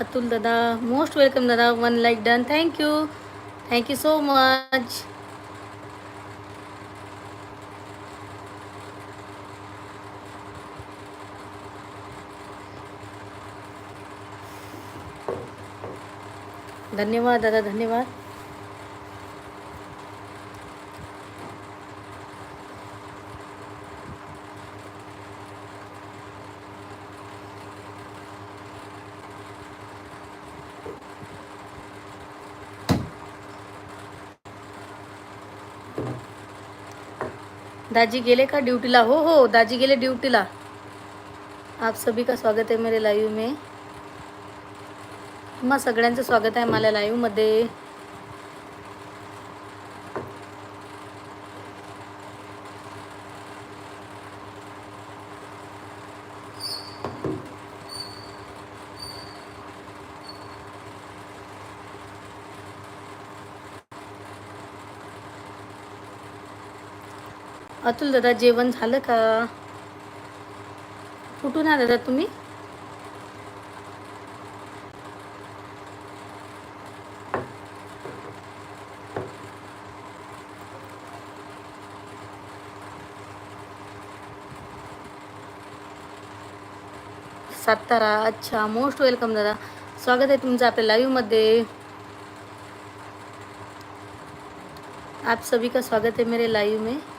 अतुल दादा most welcome दादा. One like done thank you thank you so much धन्यवाद दादा धन्यवाद. दाजी गेले का ड्यूटीला? हो हो दाजी गेले ड्यूटीला. आप सभी का स्वागत आहे मेरे लाईव्ह में. मग सगळ्यांचं स्वागत आहे मला लाईव्हमध्ये अतुल दादा जेवण झालं का? कुठून आहे दादा तुम्ही? सातारा. अच्छा मोस्ट वेलकम दादा. स्वागत आहे तुमचं आपल्या लाईव्हमध्ये आप सभी का स्वागत है मेरे लाईव्ह में.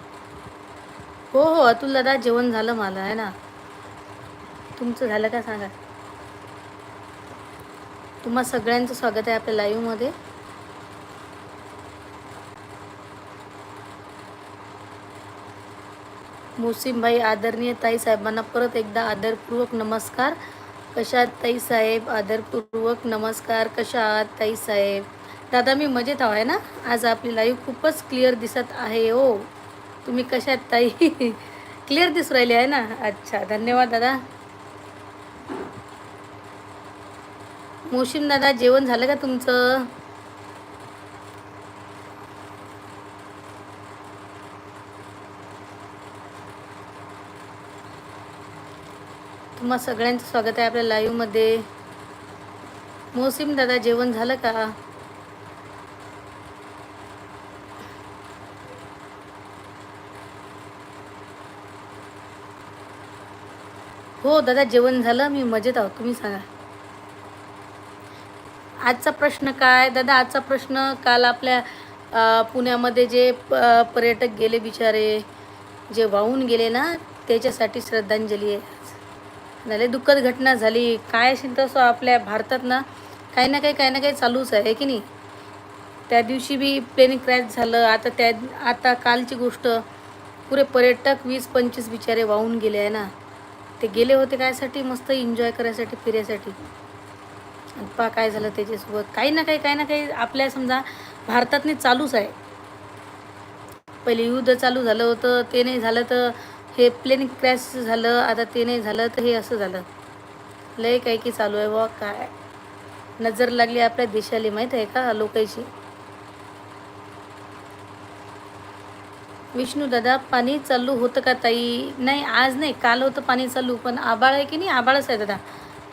हो हो अतुल दादा जेवण झालं मला आहे ना? तुमचं झालं का सांगा? तुम्हा सगळ्यांचं स्वागत आहे आपल्या लाईव्हमध्ये भाई आदरणीय ताई साहेबांना परत एकदा आदरपूर्वक नमस्कार. कशात ताई साहेब? आदरपूर्वक नमस्कार. कशा आहात ताई साहेब? दादा मी मजेत आहो आहे ना? आज आपली लाईव्ह खूपच क्लिअर दिसत आहे हो. तुम्ही कशात ताई? क्लिअर दिसू राहिली आहे ना? अच्छा धन्यवाद दादा. मोशिम दादा जेवण झालं का तुमचं? तुम्हा सगळ्यांचं स्वागत आहे आपल्या लाईव्हमध्ये मोसिम दादा जेवण झालं का? हो दादा जेवण झालं. मी मजेत आहोत. तुम्ही सांगा. आजचा प्रश्न काय? दादा आजचा प्रश्न काल आपल्या पुण्यामध्ये जे प पर्यटक गेले बिचारे जे वाहून गेले ना त्याच्यासाठी श्रद्धांजली आहे झाले दुःखद घटना झाली. काय असेल तसं आपल्या भारतात ना काही ना काही काही ना काही चालूच आहे की नाही? त्या दिवशी बी प्लेन क्रॅश झालं. आता त्या आता कालची गोष्ट पुरे पर्यटक वीस पंचवीस बिचारे वाहून गेले आहे ना. ते गेले होते कायसाठी मस्त एन्जॉय करायसाठी फिरायसाठी. पा काय झालं त्याच्यासोबत. काही ना काही काही ना काही आपल्या समजा भारतातनी चालूच आहे. पहिले युद्ध चालू झालं होतं ते नाही झालं तर हे प्लेन क्रॅश झालं आता ते नाही झालं तर हे असं झालं. लय काही की चालू आहे वा काय? नजर लागली आपल्या देशाला माहीत आहे का लोकांची? विष्णू दादा पाणी चालू होतं का ताई? नाही आज नाही काल होतं पाणी चालू पण आबाळ आहे की नाही? आबाळच आहे दादा.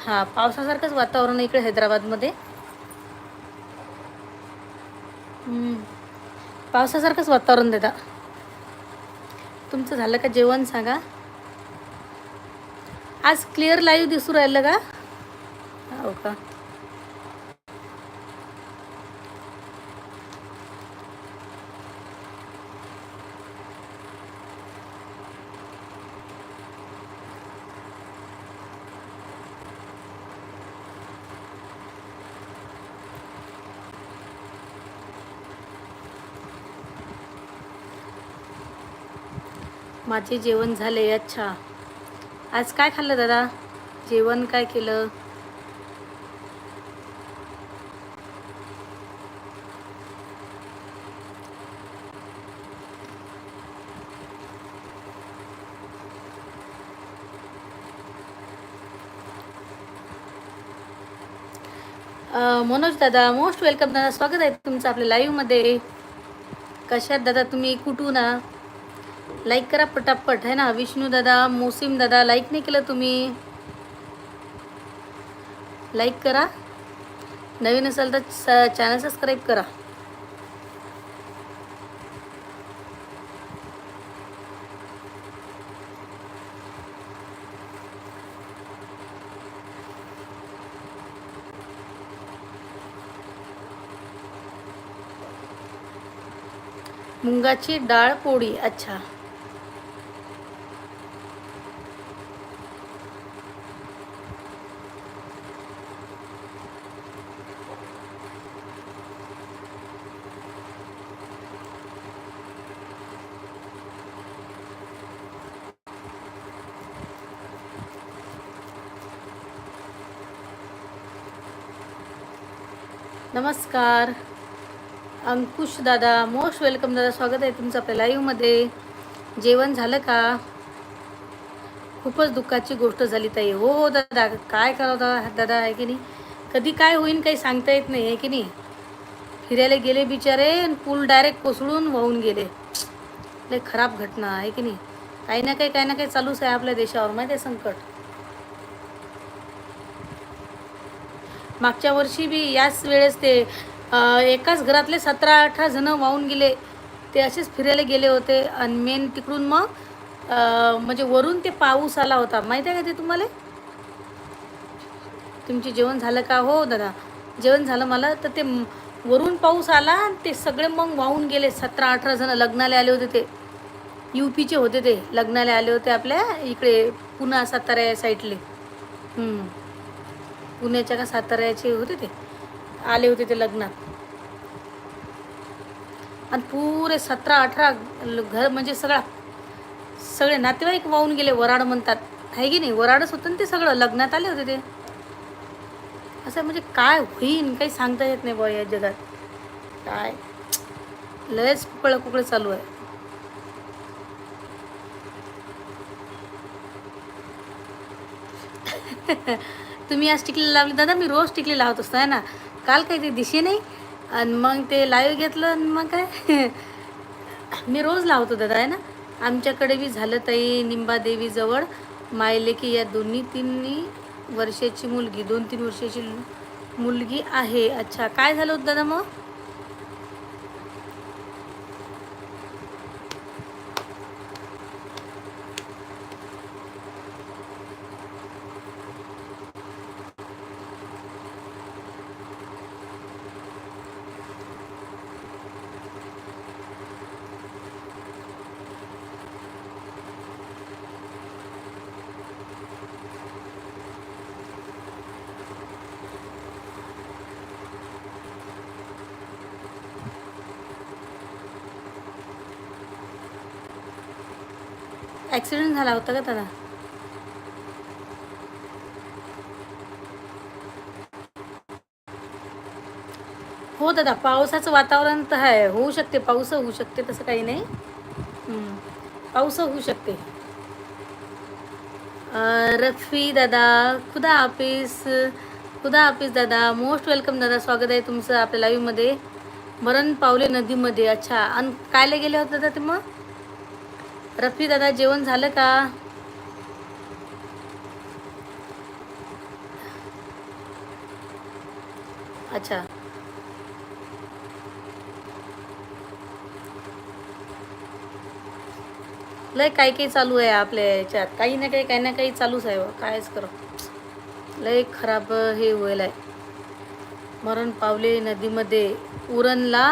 हां पावसासारखंच वातावरण आहे इकडे हैदराबादमध्ये. पावसासारखंच वातावरण दादा. तुमचं झालं का जेवण? सांगा. आज क्लिअर लाईव्ह दिसू राहिलं का? हो का? माझे जेवण झाले अच्छा. आज काय खाल्लं दादा? जेवण काय केलं? मनोज दादा मोस्ट वेलकम दादा. स्वागत आहे तुमचं आपल्या लाईव्हमध्ये कशात दादा? तुम्ही कुठून लाईक करा पटापट है ना? विष्णू दादा मोसिम दादा लाईक नाही केलं तुम्ही. लाईक करा. नवीन असेल तर चॅनल सबस्क्राईब करा. मुंगाची डाळ पोळी अच्छा. नमस्कार. अंकुश दादा मोस्ट वेलकम दादा. स्वागत आहे तुमचं आपल्या लाईव्हमध्ये जेवण झालं का? खूपच दुःखाची गोष्ट झाली ताई. हो हो दादा. काय करावं दादा दादा आहे की नाही? कधी काय होईन काही सांगता येत नाही आहे की नाही? फिरायला गेले बिचारे आणि पूल डायरेक्ट कोसळून वाहून गेले. लय खराब घटना आहे की नाही? काही ना काही काही ना काही चालूच आहे आपल्या देशावर माहिती आहे संकट? मागच्या वर्षी बी याच वेळेस ते एकाच घरातले सतरा अठरा जणं वाहून गेले. ते असेच फिरायला गेले होते. आणि मेन तिकडून मग म्हणजे वरून ते पाऊस आला होता. माहीत आहे का ते तुम्हाला? तुमचे जेवण झालं का? हो दादा. जेवण झालं मला. तर ते वरून पाऊस आला आणि ते सगळे मग वाहून गेले. सतरा अठरा जणं लग्नाला आले होते ते. यू पीचे होते ते. लग्नाला आले होते आपल्या इकडे पुन्हा सातारा या साईडले हम्म. पुण्याच्या का साताऱ्याचे होते ते. आले होते ते लग्नात. आणि पुरे सतरा अठरा घर म्हणजे सगळा सगळे नातेवाईक वाहून गेले वराड म्हणतात. आहे की नाही? वराडच होतं ना ते सगळं. लग्नात आले होते ते. असं म्हणजे काय होईन? काही सांगता येत नाही बुवा या जगात. काय? लयच कुकळं कुकळं चालू आहे. तुम्ही आज टिकली लावली. दादा मी रोज टिकली लावत असतो आहे ना? काल काही ते दिशे नाही. आणि मग ते लाईव्ह घेतलं आणि मग काय? मी रोज लावतो दादा आहे ना? आमच्याकडे बी झालं ताई निंबादेवीजवळ मायलेकी या दोन्ही तिन्ही वर्षाची मुलगी दोन तीन वर्षाची मुलगी आहे. अच्छा काय झालं होतं दादा मग? ॲक्सिडेंट झाला होता का दादा? हो दादा पावसाचं वातावरण तर आहे. होऊ शकते पाऊस होऊ शकते तसं काही नाही. पाऊस होऊ शकते. रफी दादा खुदा ऑफिस खुदा ऑफिस दादा मोस्ट वेलकम दादा स्वागत आहे तुमचं आपल्या लाईव्हमध्ये मरण पावले नदीमध्ये. अच्छा आणि कायला गेले होते दादा ते मग? रफी दादा जेवण झालं का? अच्छा. लय काही काही चालू आहे आपल्या याच्यात. काही ना काही काही ना काही चालूच आहे कायच कर. लय खराब हे होईल आहे मरण पावले नदीमध्ये. उरणला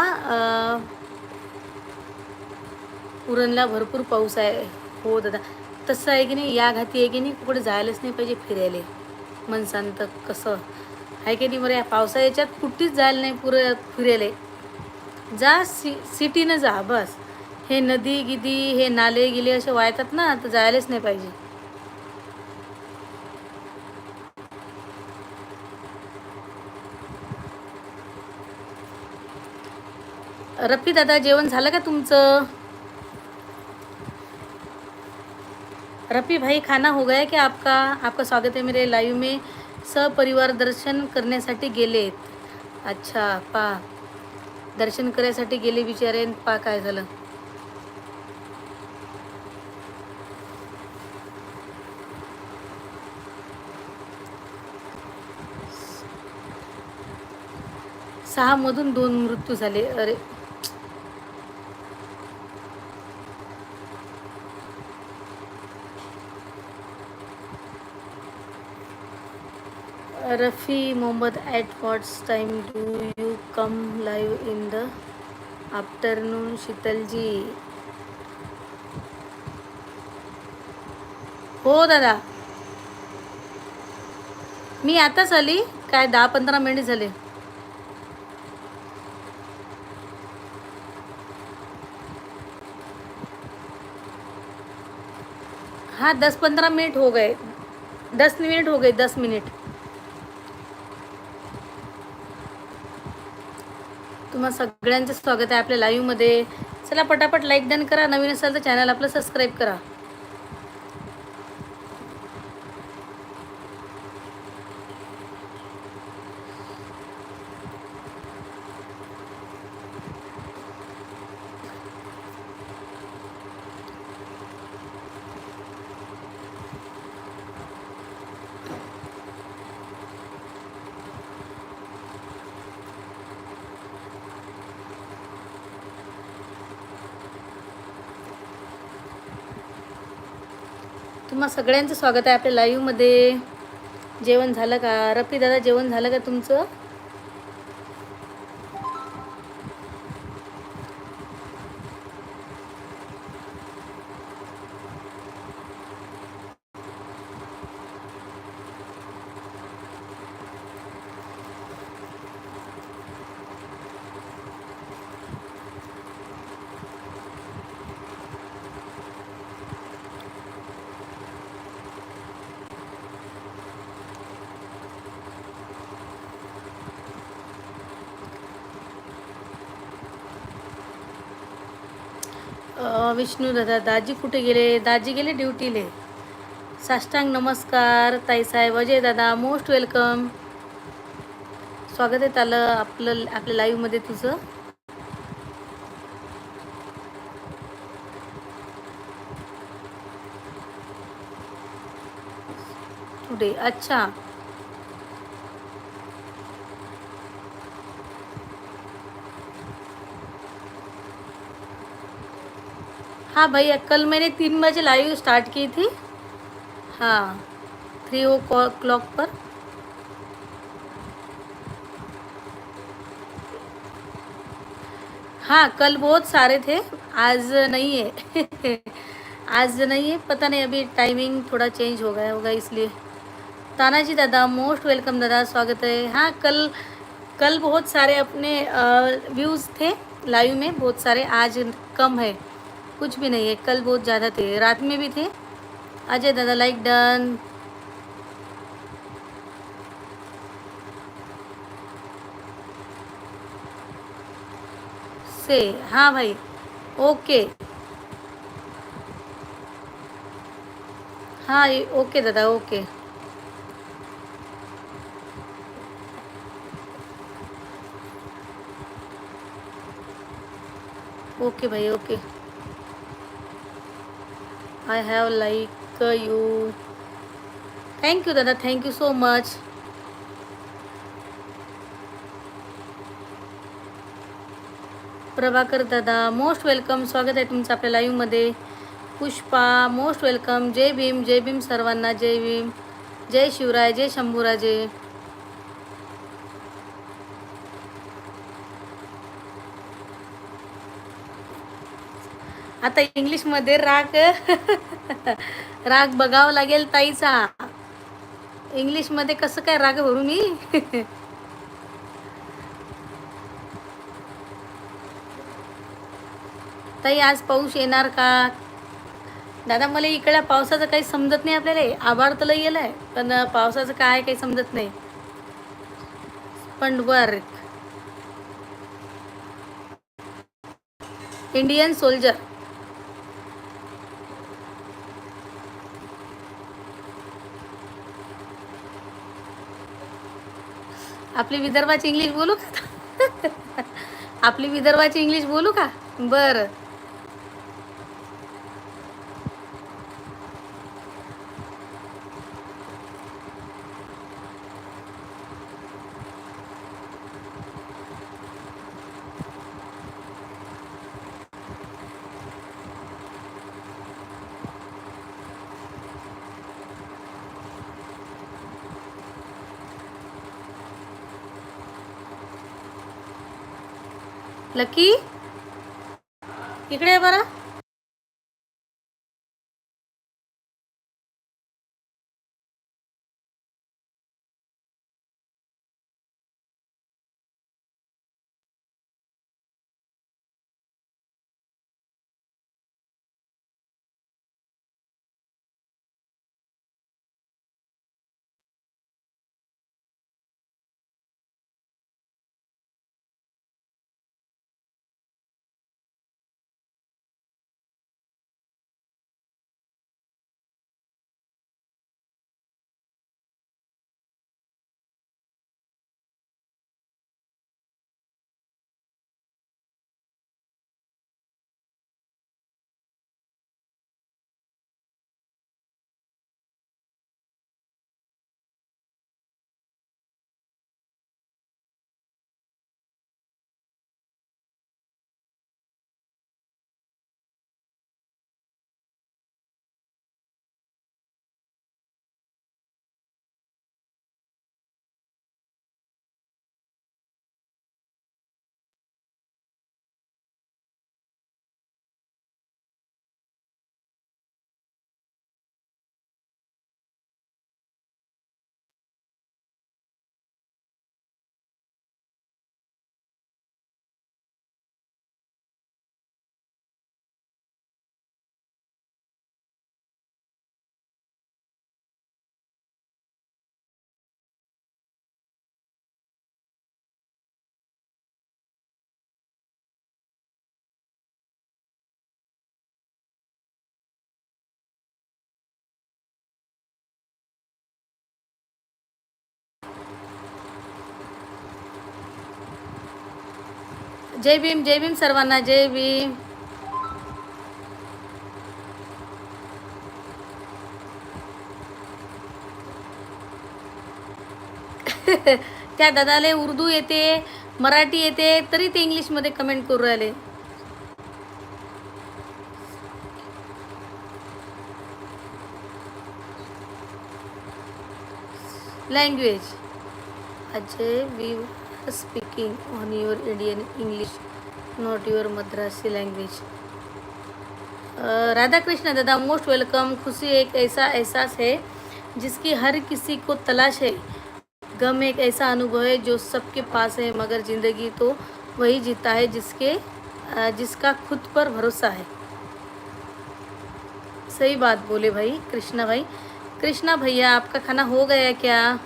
उरणला भरपूर पाऊस आहे. हो दादा. तसं आहे की नाही या घाती आहे की नाही कुठे जायलाच नाही पाहिजे फिरायला. मन शांत कसं? आहे की नाही बरं या पावसाळ्याच्यात कुठेच जायला नाही पुरं फिरायला. जा सि सिटीनं जा बस. हे नदी गिदी हे नाले गिले असे वाहतात ना तर जायलाच नाही पाहिजे. रफी दादा जेवण झालं का तुमचं? रफी भाई खाना हो गया क्या आपका आपका स्वागत है मेरे लाइव में? सपरिवार दर्शन करण्यासाठी गेलेत अच्छा पा. दर्शन करायसाठी गेले बिचारे आणि पा काय झालं? सहामधून दोन मृत्यू झाले. अरे. Rafi Mohammad at what's time do you come live in the afternoon Sheetalji? हो दादा. मी आताच आली. काय दहा पंधरा मिनिट झाले. हाँ दस पंद्रह मिनट हो गए. दस मिनिट हो गए दस मिनिट. तुम्हा सगळ्यांचं स्वागत आहे आपल्या लाईव्हमध्ये चला पटापट लाईक डन करा. नवीन असाल तर चॅनल आपलं सबस्क्राईब करा. तुम्हा सगळ्यांचं स्वागत आहे आपल्या लाईव्हमध्ये जेवण झालं का? रफी दादा जेवण झालं का तुमचं? विष्णू दादा दाजी कुठे गेले? दाजी गेले ड्युटीले. साष्टांग नमस्कार ताईसाहेब अजय दादा मोस्ट वेलकम. स्वागत आहे आलं आपलं आपल्या लाईव्हमध्ये तुझं. टुडे अच्छा. हाँ भैया, कल मैंने तीन बजे लाइव स्टार्ट की थी। हाँ थ्री ओ क्लॉक पर। हाँ कल बहुत सारे थे, आज नहीं है। आज नहीं है, पता नहीं, अभी टाइमिंग थोड़ा चेंज हो गया होगा इसलिए। तानाजी दादा मोस्ट वेलकम दादा, स्वागत है। हाँ कल कल बहुत सारे अपने व्यूज़ थे लाइव में, बहुत सारे, आज कम है। कुछ भी नहीं है। कल बहुत ज़्यादा थे। रात में भी थे। अजय दादा लाइक डन से हाँ भाई। ओके। हाँ ओके दादा, ओके। ओके भाई, okay. I have like you thank you दादा thank you so much Prabhakar दादा मोस्ट वेलकम स्वागत आहे तुमचं आपल्या लाईव्हमध्ये पुष्पा मोस्ट वेलकम जय भीम जय भीम सर्वांना जय भीम जय शिवराय जय शंभूराजे आता इंग्लिशमध्ये राग. राग बघावं लागेल ताईचा. इंग्लिशमध्ये कसं काय राग भरू मी? ताई आज पाऊस येणार का? दादा मला इकडं पावसाचं काही समजत नाही आपल्याला. आभार तर लई गेलाय पण पावसाचं काय काही समजत नाही. पण वर्क इंडियन सोल्जर आपली विदर्भाची इंग्लिश बोलू का? आपली विदर्भाची इंग्लिश बोलू का? बरं. लकी की जय भीम जय भीम सर्वांना जय भीम. त्या दादाले उर्दू येते मराठी येते तरी ते इंग्लिशमध्ये कमेंट करू राहिले. Language Ajay we speaking on your Indian English not your Madrasi language Radha Krishna दादा मोस्ट वेलकम खुशी एक ऐसा एहसास है जिसकी हर किसी को तलाश है। गम एक ऐसा अनुभव है जो सबके पास है, मगर ज़िंदगी तो वही जीता है जिसके जिसका खुद पर भरोसा है। सही बात बोले भाई, कृष्णा भाई। कृष्णा भैया, आपका खाना हो गया क्या?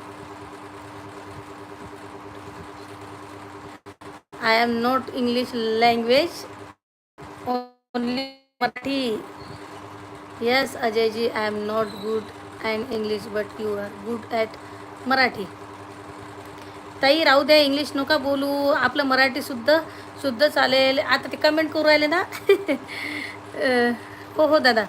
I am not English language Marathi yes Ajay ji I am not good and English but you are good at Marathi ताई राहू द्या इंग्लिश नका बोलू. आपलं मराठी सुद्धा शुद्ध चालेल. आता ते कमेंट करू राहिले ना? हो हो दादा.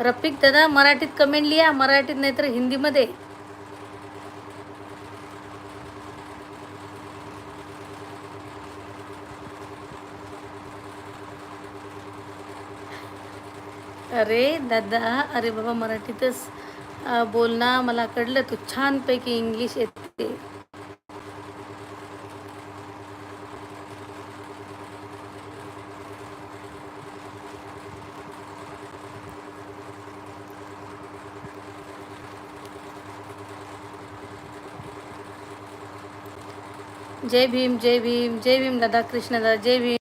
रफिक दादा मराठीत कमेंट लिहा. मराठीत नाहीतर हिंदीमध्ये. अरे दादा अरे बाबा मराठीतच बोलणं मला कळलं तू छानपैकी इंग्लिश येते. जय भीम जय भीम जय भीम दादा कृष्ण दादा जय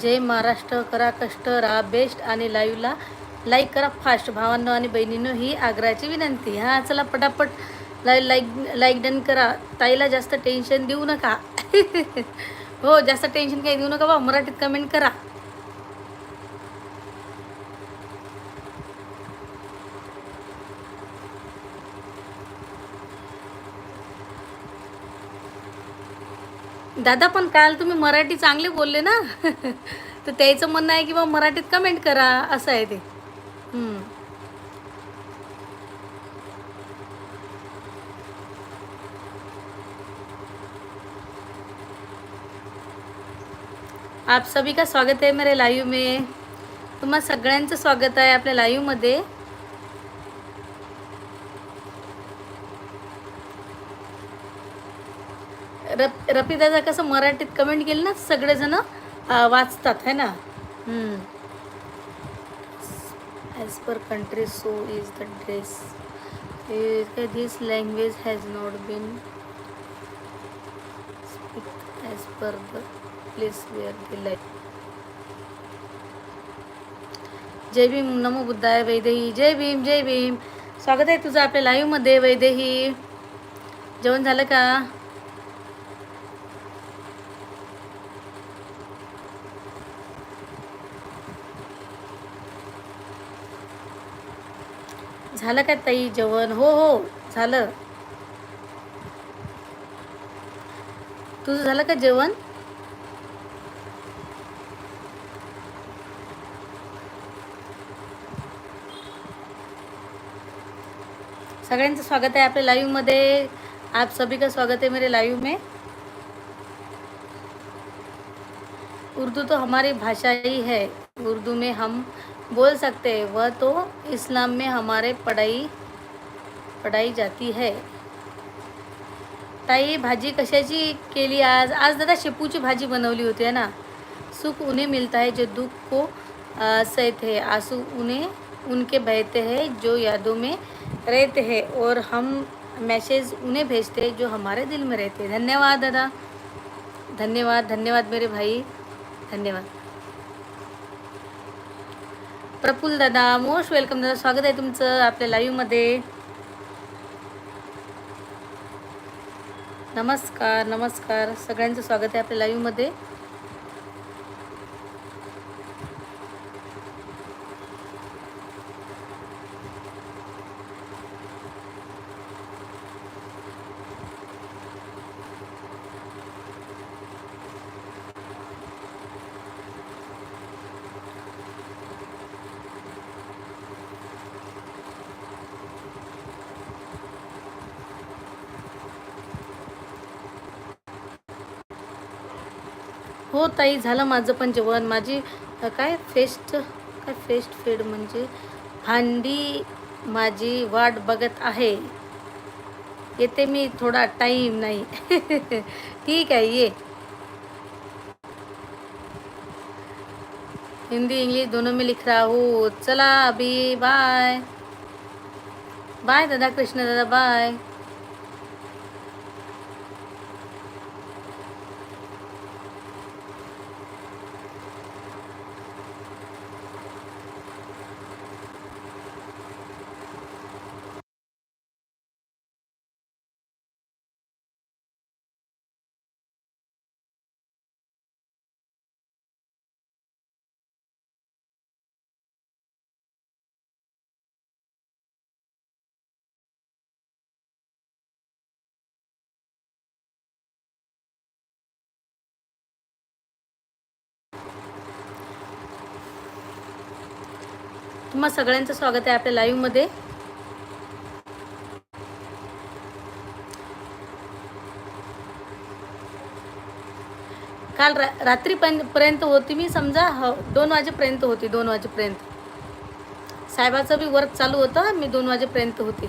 जय महाराष्ट्र करा कष्ट राहा बेस्ट आणि लाईव्हला लाईक करा फास्ट. भावांनो आणि बहिणींनो ही आग्राची विनंती. हां चला पटापट लाईक लाईक लाईक डन करा. ताईला जास्त टेन्शन देऊ नका. हो जास्त टेन्शन काही देऊ नका बा. मराठीत कमेंट करा. दादा पण काल तुम्ही मराठी चांगले बोलले ना? तर त्याचं म्हणणं आहे की बा मराठीत कमेंट करा असं आहे ते. आप सभी का स्वागत आहे मेरे लाईव्ह में. तुम्हा सगळ्यांचं स्वागत आहे आपल्या लाईव्हमध्ये रप रफीदादा कसं मराठीत कमेंट केली ना सगळेजण वाचतात है ना? As per country so is the dress this language has not been speak as per the place where the life Jai Bhim नमो बुद्धाय वैदेही. जय भीम जय भीम. स्वागत आहे तुझं आपल्या लाईव्हमध्ये वैदेही. जेवण झालं का? झालं का ताई जेवण? हो हो झालं. तुझं झालं का जेवण? सगळ्यांचं स्वागत आहे आपल्या लाईव्हमध्ये आप सभी का स्वागत है मेरे लाइव में. उर्दू तो हमारी भाषा ही है. उर्दू में हम बोल सकते हैं, वह तो इस्लाम में हमारे पढ़ाई पढ़ाई जाती है। ताई, भाजी कशाची केली आज आज दादा शेपूची भाजी बनवली होती है ना? सुख उन्हें मिलता है जो दुख को सहते हैं। आँसू उन्हें, उनके बहते हैं जो यादों में रहते हैं और हम मैसेज उन्हें भेजते हैं जो हमारे दिल में रहते हैं। धन्यवाद दादा। धन्यवाद धन्यवाद मेरे भाई। धन्यवाद। प्रफुल दादा मोस्ट वेलकम दादा. स्वागत आहे तुमचं आपल्या लाईव्हमध्ये नमस्कार नमस्कार. सगळ्यांचं स्वागत आहे आपल्या लाईव्हमध्ये हो ताई झालं माझं पण जेवण. माझी काय फेस्ट काय फेस्ट फीड म्हणजे? भांडी माझी वाट बघत आहे. येते मी थोडा टाईम नाही. ठीक आहे ये. हिंदी इंग्लिश दोनों में लिख रहा हूँ. चला अभी बाय बाय दादा कृष्ण दादा बाय तुम्हा सगळ्यांचं स्वागत आहे आपल्या लाईव्हमध्ये काल रा रात्री पर्यंत होती मी समजा ह दोन वाजेपर्यंत होती दोन वाजेपर्यंत. साहेबाचं बी वर्क चालू होतं मी दोन वाजेपर्यंत होती.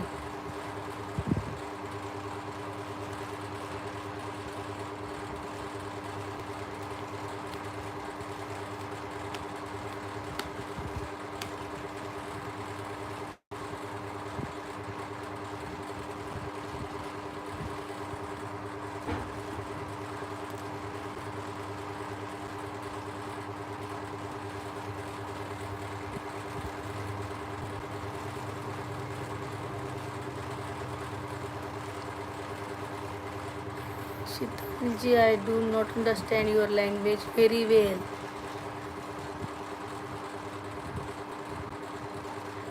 Sheetal ji do not understand your language very well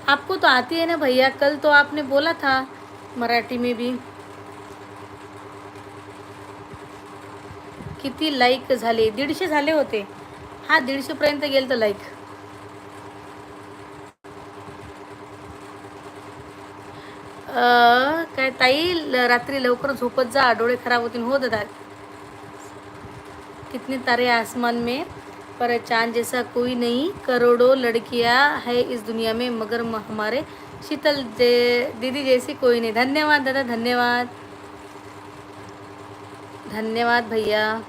आपको तो आती है ना भैया। कल तो आपने बोला था मराठी में भी। किती लाईक झाले? दीडशे झाले होते. हा दीडशेपर्यंत गेल तर लाईक काय ताई रात्री लवकर झोपत जा. डोळे खराब होतील. हो दादा. कितने तारे आसमान में? पर चाँद जैसा कोई नहीं। करोड़ों लड़कियाँ है इस दुनिया में, मगर हमारे शीतल दीदी जैसी कोई नहीं। धन्यवाद दादा, धन्यवाद। धन्यवाद भैया।